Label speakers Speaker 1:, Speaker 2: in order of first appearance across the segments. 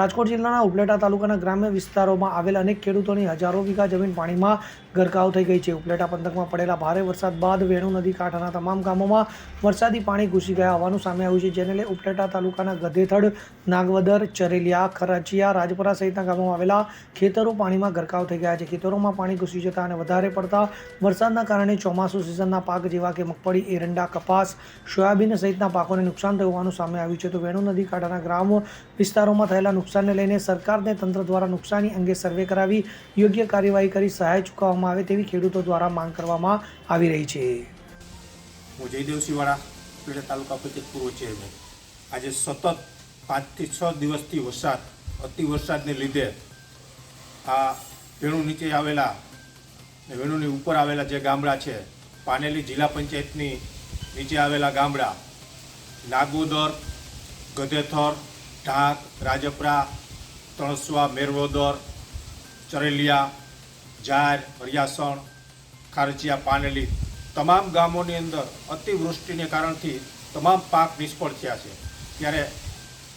Speaker 1: રાજકોટ જિલ્લાના ઉપલેટા તાલુકાના ગ્રામ્ય વિસ્તારોમાં આવેલ અનેક ખેડૂતોની હજારો વીઘા જમીન પાણીમાં ગરકાવ થઈ ગઈ છે. ઉપલેટા પંથકમાં પડેલા ભારે વરસાદ બાદ વેણુ નદી કાંઠાના તમામ ગામોમાં વરસાદી પાણી ઘૂસી ગયા હોવાનું સામે આવ્યું છે, જેને લઈ ઉપલેટા તાલુકાના ગધેથડ, નાગવદર, ચરેલિયા, ખરાચિયા, રાજપરા સહિતના ગામોમાં આવેલા ખેતરો પાણીમાં ગરકાવ થઈ ગયા છે. ખેતરોમાં પાણી ઘૂસી જતા અને વધારે પડતા વરસાદના કારણે ચોમાસુ સિઝનના પાક જેવા કે મગફળી, એરંડા, કપાસ, સોયાબીન સહિતના પાકોને નુકસાન થયું હોવાનું સામે આવ્યું છે. તો વેણુ નદી કાંઠાના ગ્રામ વિસ્તારોમાં થયેલા નુકસાનને લઈને સરકારને તંત્ર દ્વારા નુકસાની અંગે સર્વે કરાવી યોગ્ય કાર્યવાહી કરી સહાય ચૂકવવામાં આવે તેવી ખેડૂતો દ્વારા માંગ કરવામાં આવી રહી છે.
Speaker 2: હું જયદેવસિંહવાળા પીડા તાલુકા પંચાયત પૂર્વ ચેરમેન આજે સતત પાંચથી છ દિવસથી વરસાદ, અતિ વરસાદને લીધે આ વેણુ નીચે આવેલા વેણુની ઉપર આવેલા જે ગામડા છે, પાનેલી જિલ્લા પંચાયતની નીચે આવેલા ગામડા, નાગોદર, ગધેથર ઢાક, રાજપરા, તણસવા, મેરવોદર, ચરેલિયા, જાર, હરિયાસણ, ખારચિયા, પાનેલી તમામ ગામોની અંદર અતિવૃષ્ટિને કારણથી તમામ પાક નિષ્ફળ થયા છે. ત્યારે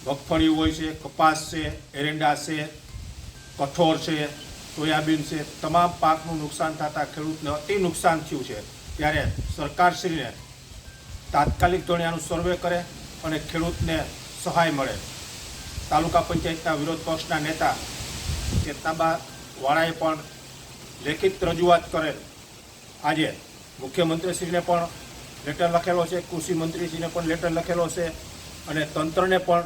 Speaker 2: મગફળી હોય છે, કપાસ છે, એરંડા છે કઠોળ છે, સોયાબીન છે, તમામ પાકનું નુકસાન થતાં ખેડૂતને અતિ નુકસાન થયું છે. ત્યારે સરકારશ્રીને તાત્કાલિક ધોરણે આનું સર્વે કરે અને ખેડૂતને સહાય મળે. તાલુકા પંચાયતના વિરોધ પક્ષના નેતા ચેતનાબા વાળાએ પણ લેખિત રજૂઆત કરેલ. આજે મુખ્યમંત્રીશ્રીને પણ લેટર લખેલો છે કૃષિ મંત્રીશ્રીને પણ લેટર લખેલો છે અને તંત્રને પણ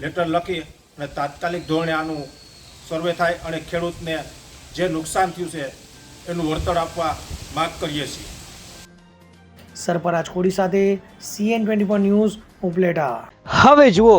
Speaker 2: લેટર લખી અને તાત્કાલિક ધોરણે આનું સર્વે થાય અને ખેડૂતને જે નુકસાન થયું છે એનું વળતર આપવા માગ કરીએ છીએ.
Speaker 1: સરપરાજ કોડી સાથે CN twenty four news Upleta.
Speaker 3: હવે જુઓ